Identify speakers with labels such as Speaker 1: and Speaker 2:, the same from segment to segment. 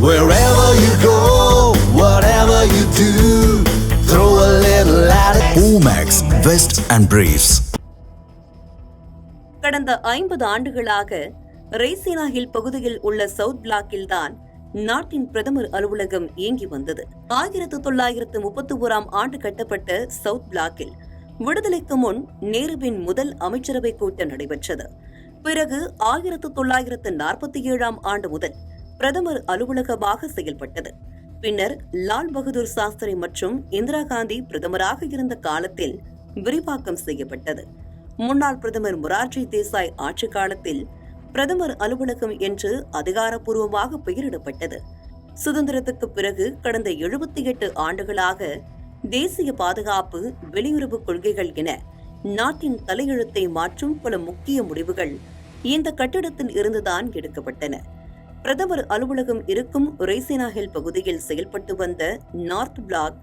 Speaker 1: Wherever you go, whatever you do, throw a little attitude.
Speaker 2: Omax, Vest and Briefs.
Speaker 3: கடந்த ஐம்பது ஆண்டுகளாக Raisina hill பகுதியில் உள்ள சவுத் பிளாக்கில் தான் நாட்டின் பிரதமர் அலுவலகம் இயங்கி வந்தது ஆயிரத்து தொள்ளாயிரத்து முப்பத்தி ஓராம் ஆண்டு கட்டப்பட்ட சவுத் பிளாக்கில் விடுதலைக்கு முன் நேருவின் முதல் அமைச்சரவை கூட்டம் நடைபெற்றது பிறகு ஆயிரத்து தொள்ளாயிரத்து நாற்பத்தி ஏழாம் ஆண்டு முதல் பிரதமர் அலுவலகமாக செயல்பட்டது. பின்னர் லால் பகதூர் சாஸ்திரி மற்றும் இந்திரா காந்தி பிரதமராக இருந்த காலத்தில் விரிவாக்கம் செய்யப்பட்டது. முன்னாள் பிரதமர் மொரார்ஜி தேசாய் ஆட்சி காலத்தில் பிரதமர் அலுவலகம் என்று அதிகாரப்பூர்வமாக பெயரிடப்பட்டது. சுதந்திரத்துக்கு பிறகு கடந்த எழுபத்தி எட்டு ஆண்டுகளாக தேசிய பாதுகாப்பு வெளியுறவு கொள்கைகள் என நாட்டின் தலையெழுத்தை மாற்றும் பல முக்கிய முடிவுகள் இந்த கட்டிடத்தில் இருந்துதான் எடுக்கப்பட்டன. பிரதமர் அலுவலகம் இருக்கும் ரெய்சினா ஹில் பகுதியில் செயல்பட்டு வந்த நார்த் பிளாக்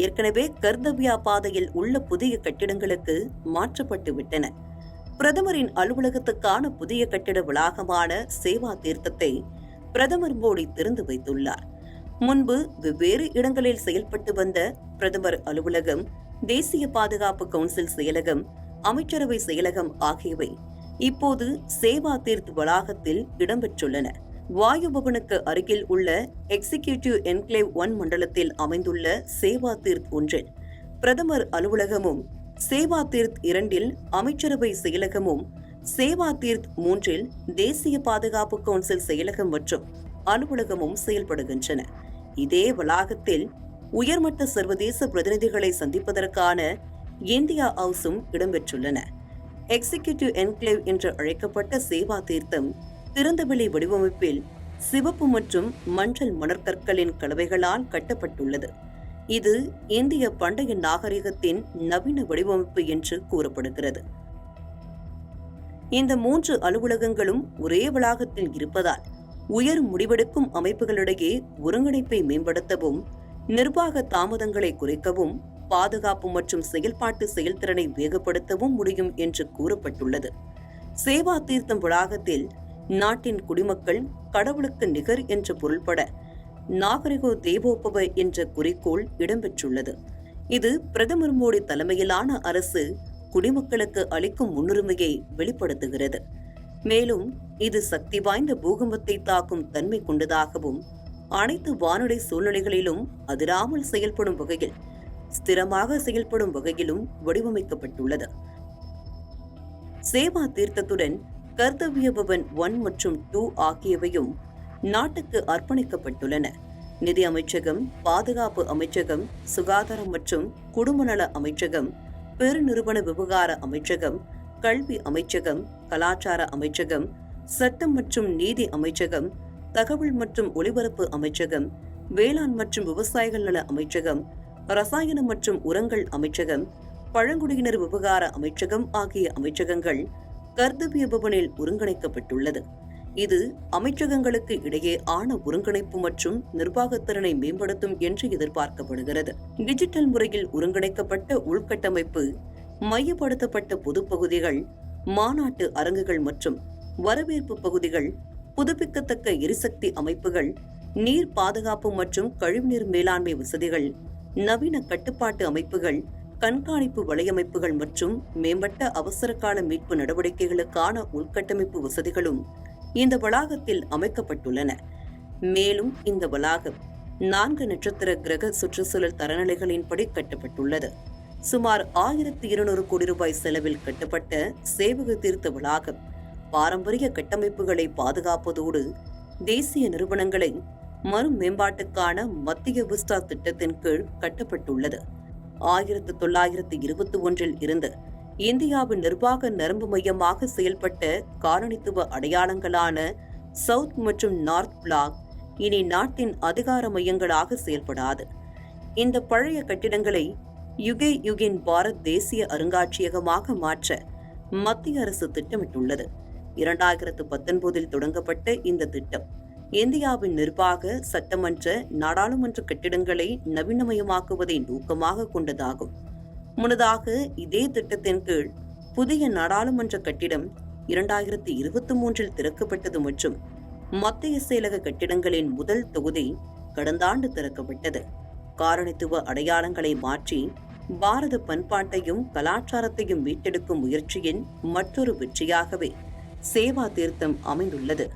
Speaker 3: ஏற்கனவே கர்தவ்யா பாதையில் உள்ள புதிய கட்டிடங்களுக்கு மாற்றப்பட்டு விட்டன. பிரதமரின் அலுவலகத்துக்கான புதிய கட்டிட வளாகமான சேவா தீர்த்தத்தை பிரதமர் மோடி திறந்து வைத்துள்ளார். முன்பு வெவ்வேறு இடங்களில் செயல்பட்டு வந்த பிரதமர் அலுவலகம் தேசிய பாதுகாப்பு கவுன்சில் செயலகம் அமைச்சரவை செயலகம் ஆகியவை இப்போது சேவா தீர்த் வளாகத்தில் இடம்பெற்றுள்ளன. வாயு பவனுக்கு அருகில் உள்ள எக்ஸிகியூட்டிவ் என்க்ளேவ் ஒன் மண்டலத்தில் அமைந்துள்ள சேவா தீர்த் ஒன்றில் பிரதமர் அலுவலகமும் சேவா தீர்த் இரண்டில் அமைச்சரவை செயலகமும் சேவா தீர்த் மூன்றில் தேசிய பாதுகாப்பு கவுன்சில் செயலகம் மற்றும் அலுவலகமும் செயல்படுகின்றன. இதே வளாகத்தில் உயர்மட்ட சர்வதேச பிரதிநிதிகளை சந்திப்பதற்கான இந்தியா ஹவுஸும் இடம்பெற்றுள்ளன. எக்ஸிகியூட்டிவ் என்க்ளேவ் என்று அழைக்கப்பட்ட சேவா தீர்த்தம் திறந்தவெளி வடிவமைப்பில் சிவப்பு மற்றும் மஞ்சள் மணற்கற்களின் கலவைகளால் கட்டப்பட்டுள்ளது. இது இந்திய பண்டைய நாகரிகத்தின் நவீன வடிவமைப்பு என்று கூறப்படுகிறது. இந்த மூன்று அலுவலகங்களும் ஒரே வளாகத்தில் இருப்பதால் உயர் முடிவெடுக்கும் அமைப்புகளிடையே ஒருங்கிணைப்பை மேம்படுத்தவும் நிர்வாக தாமதங்களை குறைக்கவும் பாதுகாப்பு மற்றும் செயல்பாட்டு செயல்திறனை வேகப்படுத்தவும் முடியும் என்று கூறப்பட்டுள்ளது. சேவா தீர்த்தம் வளாகத்தில் நாட்டின் குடிமக்கள் கடவுளுக்கு நிகர் என்று பொருள்பட நாகரிகோ தேவோபவ என்ற குறிக்கோள் இடம்பெற்றுள்ளது. இது பிரதமர் மோடி தலைமையிலான அரசு குடிமக்களுக்கு அளிக்கும் முன்னுரிமையை வெளிப்படுத்துகிறது. மேலும் இது சக்தி வாய்ந்த பூகம்பத்தை தாக்கும் தன்மை கொண்டதாகவும் அனைத்து வானொலி சூழ்நிலைகளிலும் அதிராமல் செயல்படும் வகையில் ஸ்திரமாக செயல்படும் வகையிலும் வடிவமைக்கப்பட்டுள்ளது. சேவா தீர்த்தத்துடன் கர்த்தவ்ய பவன் ஒன் மற்றும் டூ ஆகியவையும் நாட்டுக்கு அர்ப்பணிக்கப்பட்டுள்ளன. நிதி அமைச்சகம் பாதுகாப்பு அமைச்சகம் சுகாதாரம் மற்றும் குடும்ப நல அமைச்சகம் பெருநிறுவன விவகார அமைச்சகம் கல்வி அமைச்சகம் கலாச்சார அமைச்சகம் சட்டம் மற்றும் நீதி அமைச்சகம் தகவல் மற்றும் ஒலிபரப்பு அமைச்சகம் வேளாண் மற்றும் விவசாயிகள் நல அமைச்சகம் ரசாயனம் மற்றும் உரங்கள் அமைச்சகம் பழங்குடியினர் விவகார அமைச்சகம் ஆகிய அமைச்சகங்கள் கர்த்தவிய பவனில் ஒருங்கிணைக்கப்பட்டுள்ளது. இது அமைச்சகங்களுக்கு இடையே ஆன ஒருங்கிணைப்பு மற்றும் நிர்வாகத்திறனை மேம்படுத்தும் என்று எதிர்பார்க்கப்படுகிறது. டிஜிட்டல் முறையில் ஒருங்கிணைக்கப்பட்ட உள்கட்டமைப்பு மையப்படுத்தப்பட்ட பொதுப்பகுதிகள் மாநாட்டு அரங்குகள் மற்றும் வரவேற்பு பகுதிகள் புதுப்பிக்கத்தக்க எரிசக்தி அமைப்புகள் நீர் பாதுகாப்பு மற்றும் கழிவுநீர் மேலாண்மை வசதிகள் நவீன கட்டுப்பாட்டு அமைப்புகள் கண்காணிப்பு வலையமைப்புகள் மற்றும் மேம்பட்ட அவசரகால மீட்பு நடவடிக்கைகளுக்கான உள்கட்டமைப்பு வசதிகளும் இந்த வளாகத்தில் அமைக்கப்பட்டுள்ளன. மேலும் இந்த வளாகம் நான்கு நட்சத்திர கிரக சுற்றுச்சூழல் தரநிலைகளின்படி கட்டப்பட்டுள்ளது. சுமார் ஆயிரத்தி இருநூறு கோடி ரூபாய் செலவில் கட்டப்பட்ட சேவக தீர்த்த வளாகம் பாரம்பரிய கட்டமைப்புகளை பாதுகாப்பதோடு தேசிய நிறுவனங்களை மறு மேம்பாட்டுக்கான மத்திய விஸ்டா திட்டத்தின் கீழ் கட்டப்பட்டுள்ளது. ஆயிரத்து தொள்ளாயிரத்து இருபத்தி ஒன்றில் இருந்து இந்தியாவின் நிர்வாக நரம்பு மையமாக செயல்பட்ட காலனித்துவ அடையாளங்களான சவுத் மற்றும் நார்த் பிளாக் இனி நாட்டின் அதிகார மையங்களாக செயல்படாது. இந்த பழைய கட்டிடங்களை யுகே யுகின் பாரத் தேசிய அருங்காட்சியகமாக மாற்ற மத்திய அரசு திட்டமிட்டுள்ளது. இரண்டாயிரத்து பத்தொன்பதில் தொடங்கப்பட்ட இந்த திட்டம். இந்தியாவின் நிர்வாக சட்டமன்ற நாடாளுமன்ற கட்டிடங்களை நவீனமயமாக்குவதை நோக்கமாக கொண்டதாகும். முன்னதாக இதே திட்டத்தின் கீழ் புதிய நாடாளுமன்ற கட்டிடம் இரண்டாயிரத்தி இருபத்தி மூன்றில் திறக்கப்பட்டது மற்றும் மத்திய செயலக கட்டிடங்களின் முதல் தொகுதி கடந்த ஆண்டு திறக்கப்பட்டது. காரணித்துவ அடையாளங்களை மாற்றி பாரத பண்பாட்டையும் கலாச்சாரத்தையும் மீட்டெடுக்கும் முயற்சியின் மற்றொரு வெற்றியாகவே சேவா தீர்த்தம் அமைந்துள்ளது.